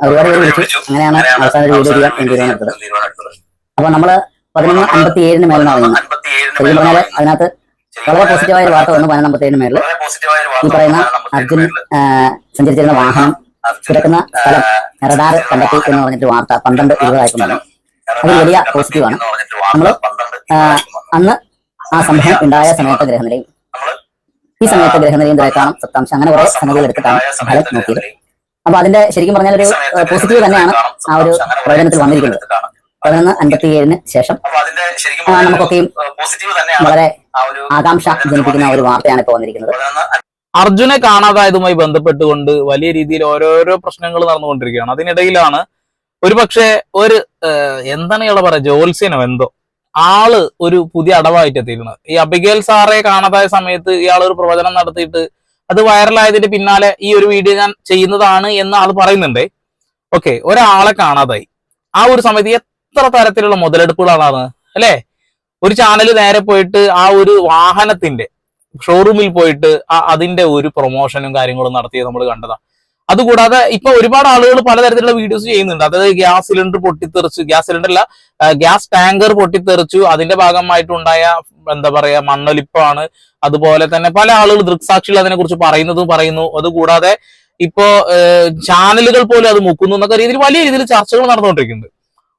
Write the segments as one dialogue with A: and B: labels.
A: ഒരുപാട് പേര് വിളിച്ചു അങ്ങനെയാണ് അവസാന ഒരു വീഡിയോ ചെയ്യാൻ വേണ്ടി തീരുമാനമെടുത്തത് അപ്പൊ നമ്മൾ പതിനൊന്ന് അമ്പത്തി ഏഴിന് മേലാണ് അറിയുന്നത് ശരിക്കും പറഞ്ഞാൽ അതിനകത്ത് വളരെ പോസിറ്റീവായ ഒരു വാർത്ത വന്നു പതിനൊന്ന് അമ്പത്തി ഏഴിന് മേളിൽ ഈ പറയുന്ന അർജുൻ സഞ്ചരിച്ചിരുന്ന വാഹനം കിടക്കുന്ന സ്ഥലം റഡാർ കണ്ടെത്തി എന്ന് പറഞ്ഞിട്ട് വാർത്ത പന്ത്രണ്ട് ഇരുപതായിട്ടുണ്ടല്ലോ അത് വലിയ പോസിറ്റീവാണ് നമ്മൾ അന്ന് ആ സംഭവം ഉണ്ടായ സമയത്തെ ഗ്രഹനിലയും. ഈ സമയത്തെ ഗ്രഹനിലയും ഗ്രഹക്കാണം സത്താംശം അങ്ങനെ കുറെ സംഗതികൾ എടുത്തിട്ടാണ് ഫലം നോക്കിയത്. അപ്പൊ അതിന്റെ ശരിക്കും പറഞ്ഞാൽ ഒരു പോസിറ്റീവ് തന്നെയാണ് ആ ഒരു പ്രകടനത്തിൽ വന്നിരിക്കുന്നത്. പതിനൊന്ന് അൻപത്തി ഏഴിന് ശേഷം ആ, നമുക്കൊക്കെയും വളരെ ആകാംക്ഷ ജനിപ്പിക്കുന്ന ഒരു വാർത്തയാണ് ഇപ്പോൾ വന്നിരിക്കുന്നത്.
B: അർജുനെ കാണാതായതുമായി ബന്ധപ്പെട്ടുകൊണ്ട് വലിയ രീതിയിൽ ഓരോരോ പ്രശ്നങ്ങൾ നടന്നുകൊണ്ടിരിക്കുകയാണ്. അതിനിടയിലാണ് ഒരു പക്ഷേ ഒരു എന്താണ് ഇയാളെ പറയാ ജോത്സ്യനോ എന്തോ ആൾ ഒരു പുതിയ അടവായിട്ട് എത്തിയിരുന്നത് ഈ അബിഗേൽ സാറെ കാണാതായ സമയത്ത് ഇയാൾ ഒരു പ്രവചനം നടത്തിയിട്ട് അത് വൈറലായതിന്റെ പിന്നാലെ ഈ ഒരു വീഡിയോ ഞാൻ ചെയ്യുന്നതാണ് എന്ന് ആൾ പറയുന്നുണ്ട്. ഓക്കെ ഒരാളെ കാണാതായി. ആ ഒരു സമയത്ത് എത്ര തരത്തിലുള്ള മുതലെടുപ്പുകളാണ് അല്ലേ? ഒരു ചാനൽ നേരെ പോയിട്ട് ആ ഒരു വാഹനത്തിന്റെ ഷോറൂമിൽ പോയിട്ട് അതിന്റെ ഒരു പ്രൊമോഷനും കാര്യങ്ങളും നടത്തിയത് നമ്മൾ കണ്ടതാ. അതുകൂടാതെ ഇപ്പൊ ഒരുപാട് ആളുകൾ പലതരത്തിലുള്ള വീഡിയോസ് ചെയ്യുന്നുണ്ട്. അതായത് ഗ്യാസ് സിലിണ്ടർ പൊട്ടിത്തെറിച്ചു. ഗ്യാസ് സിലിണ്ടർ അല്ല ഗ്യാസ് ടാങ്കർ പൊട്ടിത്തെറിച്ചു. അതിന്റെ ഭാഗമായിട്ടുണ്ടായ എന്താ പറയാ മണ്ണൊലിപ്പാണ്. അതുപോലെ തന്നെ പല ആളുകൾ ദൃക്സാക്ഷികൾ അതിനെ കുറിച്ച് പറയുന്നതും പറയുന്നു. അതുകൂടാതെ ഇപ്പോ ചാനലുകൾ പോലും അത് മുക്കുന്നു എന്നൊക്കെ രീതിയിൽ വലിയ രീതിയിൽ ചർച്ചകൾ നടന്നുകൊണ്ടിരിക്കുന്നുണ്ട്.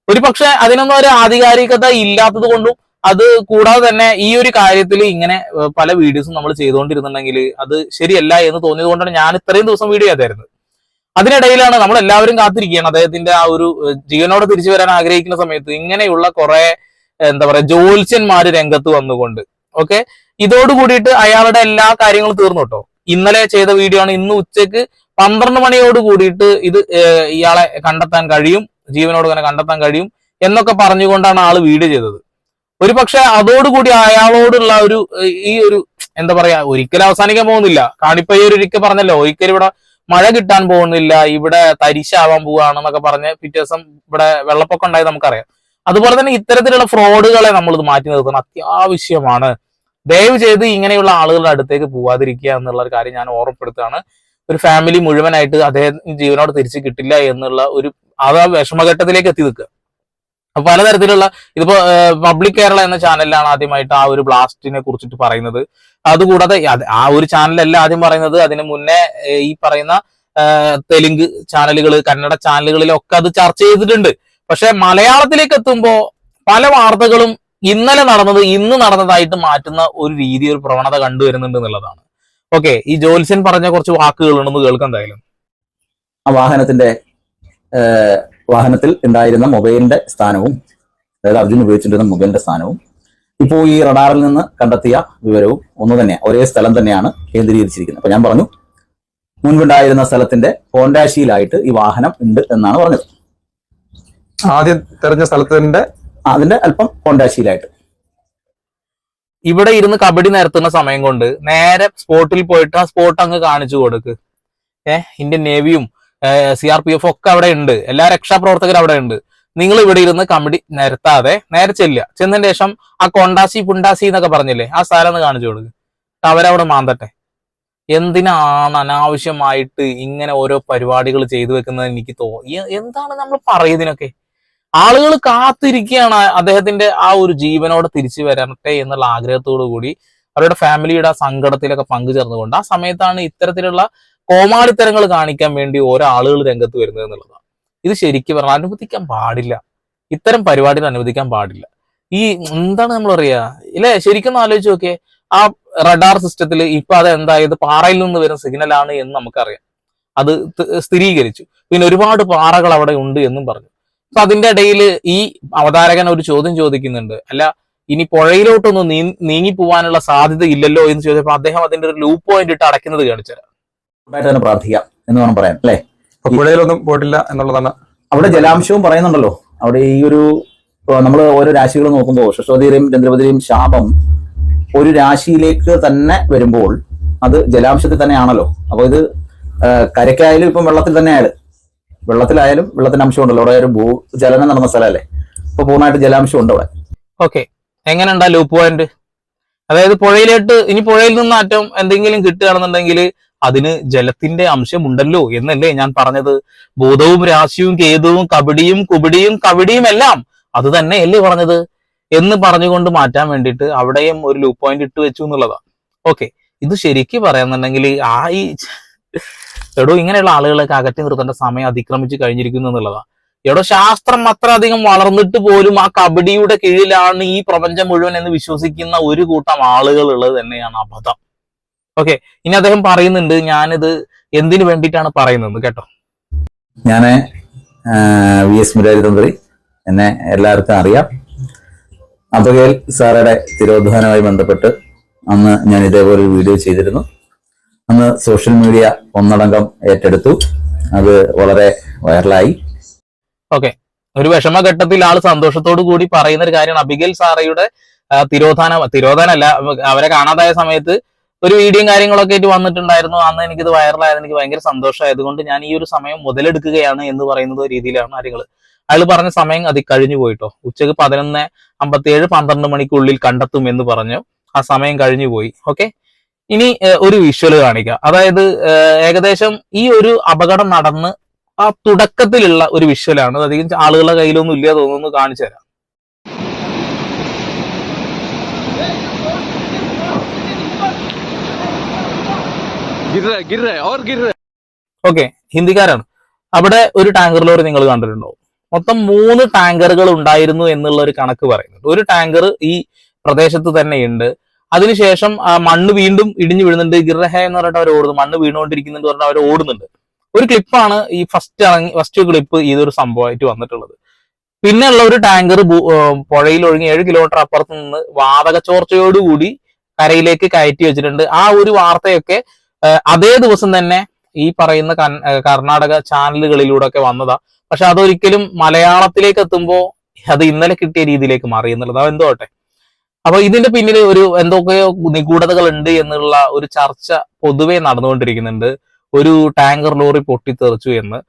B: ഒരു പക്ഷെ അതിനൊന്നും ഒരു ആധികാരികത ഇല്ലാത്തത് കൊണ്ടും അത് കൂടാതെ തന്നെ ഈ ഒരു കാര്യത്തിൽ ഇങ്ങനെ പല വീഡിയോസും നമ്മൾ ചെയ്തുകൊണ്ടിരുന്നുണ്ടെങ്കിൽ അത് ശരിയല്ല എന്ന് തോന്നിയത് കൊണ്ടാണ് ഞാൻ ഇത്രയും ദിവസം വീഡിയോ ചെയ്തായിരുന്നത്. അതിനിടയിലാണ് നമ്മൾ എല്ലാവരും കാത്തിരിക്കുകയാണ്. അദ്ദേഹത്തിന്റെ ആ ഒരു ജീവനോട് തിരിച്ചു വരാൻ ആഗ്രഹിക്കുന്ന സമയത്ത് ഇങ്ങനെയുള്ള കുറെ എന്താ പറയാ ജോത്സ്യന്മാര് രംഗത്ത് വന്നുകൊണ്ട് ഓക്കെ? ഇതോട് കൂടിയിട്ട് അയാളുടെ എല്ലാ കാര്യങ്ങളും തീർന്നു കേട്ടോ. ഇന്നലെ ചെയ്ത വീഡിയോ ആണ്. ഇന്ന് ഉച്ചയ്ക്ക് പന്ത്രണ്ട് മണിയോട് കൂടിയിട്ട് ഇത് ഇയാളെ കണ്ടെത്താൻ കഴിയും. ജീവനോട് തന്നെ കണ്ടെത്താൻ കഴിയും എന്നൊക്കെ പറഞ്ഞുകൊണ്ടാണ് ആൾ വീഡിയോ ചെയ്തത്. ഒരു പക്ഷെ അതോടുകൂടി അയാളോടുള്ള ഒരു ഈ ഒരു എന്താ പറയാ ഒരിക്കലും അവസാനിക്കാൻ പോകുന്നില്ല. കാണിപ്പയ്യൊരിക്കൽ പറഞ്ഞല്ലോ ഒരിക്കലും ഇവിടെ മഴ കിട്ടാൻ പോകുന്നില്ല ഇവിടെ തരിശാവാൻ പോവുകയാണെന്നൊക്കെ പറഞ്ഞ് പിറ്റേ ദിവസം ഇവിടെ വെള്ളപ്പൊക്കം ഉണ്ടായത് നമുക്കറിയാം. അതുപോലെ തന്നെ ഇത്തരത്തിലുള്ള ഫ്രോഡുകളെ നമ്മൾ ഇത് മാറ്റി നിർത്തണം. അത്യാവശ്യമാണ്. ദയവ് ചെയ്ത് ഇങ്ങനെയുള്ള ആളുകളുടെ അടുത്തേക്ക് പോവാതിരിക്കുക എന്നുള്ള ഒരു കാര്യം ഞാൻ ഓർമ്മപ്പെടുത്തുകയാണ്. ഒരു ഫാമിലി മുഴുവനായിട്ട് അദ്ദേഹം ജീവനോട് തിരിച്ചു കിട്ടില്ല എന്നുള്ള ഒരു അത് ആ വിഷമഘട്ടത്തിലേക്ക് എത്തി നിൽക്കുക. പലതരത്തിലുള്ള ഇതിപ്പോ പബ്ലിക് കേരള എന്ന ചാനലിലാണ് ആദ്യമായിട്ട് ആ ഒരു ബ്ലാസ്റ്റിനെ കുറിച്ചിട്ട് പറയുന്നത്. അതുകൂടാതെ അത് ആ ഒരു ചാനലല്ല ആദ്യം പറയുന്നത്. അതിന് മുന്നേ ഈ പറയുന്ന തെലുങ്ക് ചാനലുകൾ കന്നഡ ചാനലുകളിലൊക്കെ അത് ചർച്ച ചെയ്തിട്ടുണ്ട്. പക്ഷെ മലയാളത്തിലേക്ക് എത്തുമ്പോ പല വാർത്തകളും ഇന്നലെ നടന്നത് ഇന്ന് നടന്നതായിട്ട് മാറ്റുന്ന ഒരു രീതി ഒരു പ്രവണത കണ്ടുവരുന്നുണ്ട് എന്നുള്ളതാണ്. ഓക്കെ ഈ ജോത്സ്യൻ പറഞ്ഞ കുറച്ച് വാക്കുകളുണ്ടെന്ന് കേൾക്കാം എന്തായാലും.
C: ആ വാഹനത്തിന്റെ വാഹനത്തിൽ ഉണ്ടായിരുന്ന മൊബൈലിന്റെ സ്ഥാനവും അതായത് അർജുൻ ഉപയോഗിച്ചിരുന്ന മൊബൈലിന്റെ സ്ഥാനവും ഇപ്പോൾ ഈ റഡാറിൽ നിന്ന് കണ്ടെത്തിയ വിവരവും ഒന്ന് തന്നെ ഒരേ സ്ഥലം തന്നെയാണ് കേന്ദ്രീകരിച്ചിരിക്കുന്നത്. അപ്പൊ ഞാൻ പറഞ്ഞു മുൻപുണ്ടായിരുന്ന സ്ഥലത്തിന്റെ കോണ്ടാശിയിലായിട്ട് ഈ വാഹനം ഉണ്ട് എന്നാണ് പറഞ്ഞത്.
D: ആദ്യം തെരഞ്ഞ സ്ഥലത്തിന്റെ
C: അതിന്റെ അല്പം കോണ്ടാശിയിലായിട്ട്
B: ഇവിടെ ഇരുന്ന് കബഡി നിരത്തുന്ന സമയം കൊണ്ട് നേരെ സ്പോട്ടിൽ പോയിട്ട് ആ സ്പോട്ട് അങ്ങ് കാണിച്ചു കൊടുക്ക്. ഏഹ് ഇന്ത്യൻ നേവിയും സി ആർ പി എഫ് ഒക്കെ അവിടെ ഉണ്ട്. എല്ലാ രക്ഷാപ്രവർത്തകരും അവിടെ ഉണ്ട്. നിങ്ങൾ ഇവിടെ ഇരുന്ന് കമ്പിടി നിരത്താതെ നേരെ ചെല്ലുക. ചെന്നതിന് ശേഷം ആ കൊണ്ടാസി പുണ്ടാസി എന്നൊക്കെ പറഞ്ഞില്ലേ ആ സ്ഥലം ഒന്ന് കാണിച്ചു കൊടുക്ക്. അവരവിടെ മാന്തട്ടെ. എന്തിനാണ് അനാവശ്യമായിട്ട് ഇങ്ങനെ ഓരോ പരിപാടികൾ ചെയ്തു വെക്കുന്നത് എനിക്ക് തോന്നി എന്താണ് നമ്മൾ പറയുന്നതിനൊക്കെ? ആളുകൾ കാത്തിരിക്കുകയാണ് അദ്ദേഹത്തിന്റെ ആ ഒരു ജീവനോടെ തിരിച്ചു വരട്ടെ എന്നുള്ള ആഗ്രഹത്തോടു കൂടി അവരുടെ ഫാമിലിയുടെ ആ സങ്കടത്തിലൊക്കെ പങ്കുചേർന്നുകൊണ്ട് ആ സമയത്താണ് ഇത്തരത്തിലുള്ള കോമാളിത്തരങ്ങൾ കാണിക്കാൻ വേണ്ടി ഓരോ ആളുകൾ രംഗത്ത് വരുന്നത് എന്നുള്ളതാണ്. ഇത് ശരിക്കും പറഞ്ഞാൽ അനുവദിക്കാൻ പാടില്ല. ഇത്തരം പരിപാടികൾ അനുവദിക്കാൻ പാടില്ല. ഈ എന്താണ് നമ്മൾ പറയാ? ഇല്ലേ? ശരിക്കും ആലോചിച്ച് നോക്കിയേ. ആ റഡാർ സിസ്റ്റത്തിൽ ഇപ്പൊ അത് എന്തായത്? പാറയിൽ നിന്ന് വരുന്ന സിഗ്നൽ ആണ് എന്ന് നമുക്കറിയാം. അത് സ്ഥിരീകരിച്ചു. പിന്നെ ഒരുപാട് പാറകൾ അവിടെ ഉണ്ട് എന്നും പറഞ്ഞു. അപ്പൊ അതിന്റെ ഇടയിൽ ഈ അവതാരകൻ ഒരു ചോദ്യം ചോദിക്കുന്നുണ്ട്. അല്ല ഇനി പുഴയിലോട്ടൊന്നും നീ നീങ്ങി പോവാനുള്ള സാധ്യത ഇല്ലല്ലോ എന്ന് ചോദിച്ചപ്പോൾ അദ്ദേഹം അതിന്റെ ഒരു ലൂപ്പ് പോയിന്റ് ഇട്ട് അടയ്ക്കുന്നത് കാണിച്ചത്
C: ആയിട്ട് തന്നെ പ്രാർത്ഥിക്കാം എന്ന് വേണം പറയാൻ അല്ലെ?
D: പുഴയിലൊന്നും പോയിട്ടില്ല എന്നുള്ളതാണ്.
C: അവിടെ ജലാംശവും പറയുന്നുണ്ടല്ലോ. അവിടെ ഈ ഒരു നമ്മൾ ഓരോ രാശികൾ നോക്കുമ്പോൾ ശശ്വതിയുടെയും ചന്ദ്രപതിയുടെയും ശാപം ഒരു രാശിയിലേക്ക് തന്നെ വരുമ്പോൾ അത് ജലാംശത്തിൽ തന്നെയാണല്ലോ. അപ്പൊ ഇത് കരയ്ക്കായാലും ഇപ്പം വെള്ളത്തിൽ തന്നെ ആയാലും വെള്ളത്തിലായാലും വെള്ളത്തിന്റെ അംശം ഉണ്ടല്ലോ. അവിടെ ഒരു ഭൂ ജലനം നടന്ന സ്ഥലമല്ലേ? അപ്പൊ പൂർണമായിട്ട് ജലാംശം ഉണ്ട് അവിടെ.
B: ഓക്കെ. എങ്ങനെയുണ്ടാ ലൂപ്പ് പോയിന്റ്? അതായത് പുഴയിലോട്ട് ഇനി പുഴയിൽ നിന്ന് അറ്റം എന്തെങ്കിലും കിട്ടുകയാണെന്നുണ്ടെങ്കിൽ അതിന് ജലത്തിന്റെ അംശം ഉണ്ടല്ലോ എന്നല്ലേ ഞാൻ പറഞ്ഞത്. ഭൂതവും രാശിയും കേതുവും കബഡിയും കുബിടിയും കവിടിയും എല്ലാം അത് തന്നെയല്ലേ പറഞ്ഞത്? എന്ന് പറഞ്ഞുകൊണ്ട് മാറ്റാൻ വേണ്ടിയിട്ട് അവിടെയും ഒരു ലൂ പോയിന്റ് ഇട്ട് വെച്ചു എന്നുള്ളതാ. ഓക്കെ ഇത് ശരിക്കും പറയാന്നുണ്ടെങ്കിൽ ആ ഈ എടോ ഇങ്ങനെയുള്ള ആളുകളൊക്കെ അകറ്റി നിർത്തേണ്ട സമയം അതിക്രമിച്ച് കഴിഞ്ഞിരിക്കുന്നു എന്നുള്ളതാ. എടോ ശാസ്ത്രം അത്ര അധികം വളർന്നിട്ട് പോലും ആ കബഡിയുടെ കീഴിലാണ് ഈ പ്രപഞ്ചം മുഴുവൻ എന്ന് വിശ്വസിക്കുന്ന ഒരു കൂട്ടം ആളുകൾ ഉള്ളത് തന്നെയാണ് അബദ്ധം. ഓക്കെ ഇനി അദ്ദേഹം പറയുന്നുണ്ട് ഞാനിത് എന്തിനു വേണ്ടിയിട്ടാണ് പറയുന്നത് കേട്ടോ.
C: ഞാൻ വി എസ് മുരാരി തന്ത്രി എന്നെ എല്ലാവർക്കും അറിയാം. അബഗേൽ സാറുടെ തിരോധാനവുമായി ബന്ധപ്പെട്ട് അന്ന് ഞാൻ ഇതേപോലെ ഒരു വീഡിയോ ചെയ്തിരുന്നു. അന്ന് സോഷ്യൽ മീഡിയ ഒന്നടങ്കം ഏറ്റെടുത്തു. അത് വളരെ വൈറലായി.
B: ഓക്കെ ഒരു വിഷമഘട്ടത്തിൽ ആൾ സന്തോഷത്തോടു കൂടി പറയുന്ന ഒരു കാര്യമാണ്. അബിഗേൽ സാറയുടെ തിരോധാന തിരോധാനല്ല അവരെ കാണാതായ സമയത്ത് ഒരു വീഡിയോയും കാര്യങ്ങളൊക്കെ ആയിട്ട് വന്നിട്ടുണ്ടായിരുന്നു. അന്ന് എനിക്കിത് വൈറലായത് എനിക്ക് ഭയങ്കര സന്തോഷമായതുകൊണ്ട് ഞാൻ ഈ ഒരു സമയം മുതലെടുക്കുകയാണ് എന്ന് പറയുന്നത് രീതിയിലാണ് കാര്യങ്ങൾ അയാൾ പറഞ്ഞ സമയം അത് കഴിഞ്ഞു പോയിട്ടോ. ഉച്ചയ്ക്ക് പതിനൊന്ന് അമ്പത്തിയേഴ് പന്ത്രണ്ട് മണിക്കുള്ളിൽ കണ്ടെത്തും എന്ന് പറഞ്ഞു. ആ സമയം കഴിഞ്ഞു പോയി. ഓക്കെ? ഇനി ഒരു വിഷ്വൽ കാണിക്കാം. അതായത് ഏകദേശം ഈ ഒരു അപകടം നടന്ന് ആ തുടക്കത്തിലുള്ള ഒരു വിഷ്വലാണ് അധികം ആളുകളുടെ കയ്യിലൊന്നും ഇല്ല തോന്നുന്നു കാണിച്ചു തരാം. ഓക്കെ ഹിന്ദിക്കാരാണ്. അവിടെ ഒരു ടാങ്കർ ലോറി നിങ്ങൾ കണ്ടിട്ടുണ്ടോ മൊത്തം മൂന്ന് ടാങ്കറുകൾ ഉണ്ടായിരുന്നു എന്നുള്ള ഒരു കണക്ക് പറയുന്നുണ്ട്. ഒരു ടാങ്കർ ഈ പ്രദേശത്ത് തന്നെയുണ്ട്. അതിനുശേഷം ആ മണ്ണ് വീണ്ടും ഇടിഞ്ഞു വീഴുന്നുണ്ട്. ഗിർഹ എന്ന് പറഞ്ഞിട്ട് അവർ ഓടുന്നു. മണ്ണ് വീണുകൊണ്ടിരിക്കുന്നുണ്ട് പറഞ്ഞിട്ട് അവർ ഓടുന്നുണ്ട്. ഒരു ക്ലിപ്പാണ് ഈ ഫസ്റ്റ് ഇറങ്ങി ഫസ്റ്റ് ക്ലിപ്പ് ഇതൊരു സംഭവമായിട്ട് വന്നിട്ടുള്ളത്. പിന്നെ ഉള്ള ഒരു ടാങ്കർ പുഴയിൽ ഒഴുകി ഏഴ് കിലോമീറ്റർ അപ്പുറത്ത് നിന്ന് വാതക ചോർച്ചയോടുകൂടി കരയിലേക്ക് കയറ്റി വെച്ചിട്ടുണ്ട്. ആ ഒരു വാർത്തയൊക്കെ അതേ ദിവസം തന്നെ ഈ പറയുന്ന കർണാടക ചാനലുകളിലൂടെ ഒക്കെ വന്നതാ. പക്ഷെ അതൊരിക്കലും മലയാളത്തിലേക്ക് എത്തുമ്പോൾ അത് ഇന്നലെ കിട്ടിയ രീതിയിലേക്ക് മാറി എന്നുള്ളത്. അത് എന്തോ ആട്ടെ അപ്പൊ ഇതിന്റെ പിന്നിൽ ഒരു എന്തൊക്കെയോ നിഗൂഢതകൾ ഉണ്ട് എന്നുള്ള ഒരു ചർച്ച പൊതുവെ നടന്നുകൊണ്ടിരിക്കുന്നുണ്ട്. ഒരു ടാങ്കർ ലോറി പൊട്ടിത്തെറിച്ചു എന്ന്.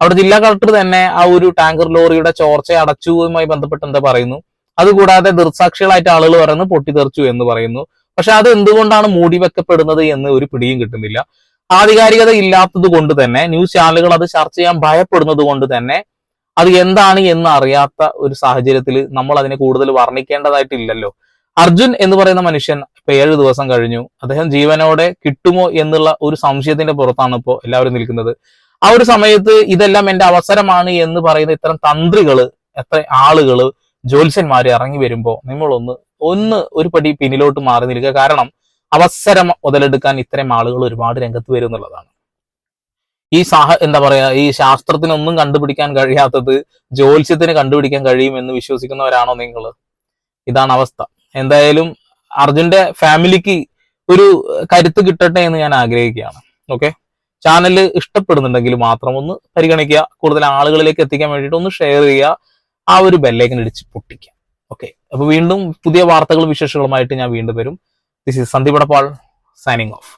B: അവിടെ ജില്ലാ കളക്ടർ തന്നെ ആ ഒരു ടാങ്കർ ലോറിയുടെ ചോർച്ച അടച്ചുവുമായി ബന്ധപ്പെട്ട് എന്താ പറയുന്നു? അതുകൂടാതെ ദൃക്സാക്ഷികളായിട്ട് ആളുകൾ പറയുന്നു പൊട്ടിത്തെറിച്ചു എന്ന് പറയുന്നു. പക്ഷെ അത് എന്തുകൊണ്ടാണ് മൂടി വെക്കപ്പെടുന്നത് എന്ന് ഒരു പിടിയും കിട്ടുന്നില്ല. ആധികാരികത ഇല്ലാത്തത് കൊണ്ട് തന്നെ ന്യൂസ് ചാനലുകൾ അത് ചർച്ച ചെയ്യാൻ ഭയപ്പെടുന്നത് കൊണ്ട് തന്നെ അത് എന്താണ് എന്ന് അറിയാത്ത ഒരു സാഹചര്യത്തിൽ നമ്മൾ അതിനെ കൂടുതൽ വർണിക്കേണ്ടതായിട്ടില്ലല്ലോ. അർജുൻ എന്ന് പറയുന്ന മനുഷ്യൻ ഇപ്പൊ ഏഴ് ദിവസം കഴിഞ്ഞു. അദ്ദേഹം ജീവനോടെ കിട്ടുമോ എന്നുള്ള ഒരു സംശയത്തിന്റെ പുറത്താണ് ഇപ്പോൾ എല്ലാവരും നിൽക്കുന്നത്. ആ ഒരു സമയത്ത് ഇതെല്ലാം എന്റെ അവസരമാണ് എന്ന് പറയുന്ന ഇത്തരം തന്ത്രികൾ എത്ര ആളുകൾ ജ്യോത്സ്യന്മാര് ഇറങ്ങി വരുമ്പോ നമ്മളൊന്ന് ഒന്ന് ഒരു പടി പിന്നിലോട്ട് മാറി നിൽക്കുക. കാരണം അവസരം മുതലെടുക്കാൻ ഇത്തരം ആളുകൾ ഒരുപാട് രംഗത്ത് വരും എന്നുള്ളതാണ്. ഈ സാഹ എന്താ പറയാ ഈ ശാസ്ത്രത്തിനൊന്നും കണ്ടുപിടിക്കാൻ കഴിയാത്തത് ജ്യോത്സ്യത്തിന് കണ്ടുപിടിക്കാൻ കഴിയും എന്ന് വിശ്വസിക്കുന്നവരാണോ നിങ്ങൾ? ഇതാണ് അവസ്ഥ. എന്തായാലും അർജുന്റെ ഫാമിലിക്ക് ഒരു കരുത്ത് കിട്ടട്ടെ എന്ന് ഞാൻ ആഗ്രഹിക്കുകയാണ്. ഓക്കെ? ചാനൽ ഇഷ്ടപ്പെടുന്നുണ്ടെങ്കിൽ മാത്രം ഒന്ന് പരിഗണിക്കുക. കൂടുതൽ ആളുകളിലേക്ക് എത്തിക്കാൻ വേണ്ടിയിട്ട് ഒന്ന് ഷെയർ ചെയ്യുക. ആ ഒരു ബെല്ലേക്കിന് ഇടിച്ച് പൊട്ടിക്കുക. ഓക്കെ അപ്പൊ വീണ്ടും പുതിയ വാർത്തകളും വിശേഷങ്ങളുമായിട്ട് ഞാൻ വീണ്ടും വരും. This is Sandeep Adappal signing off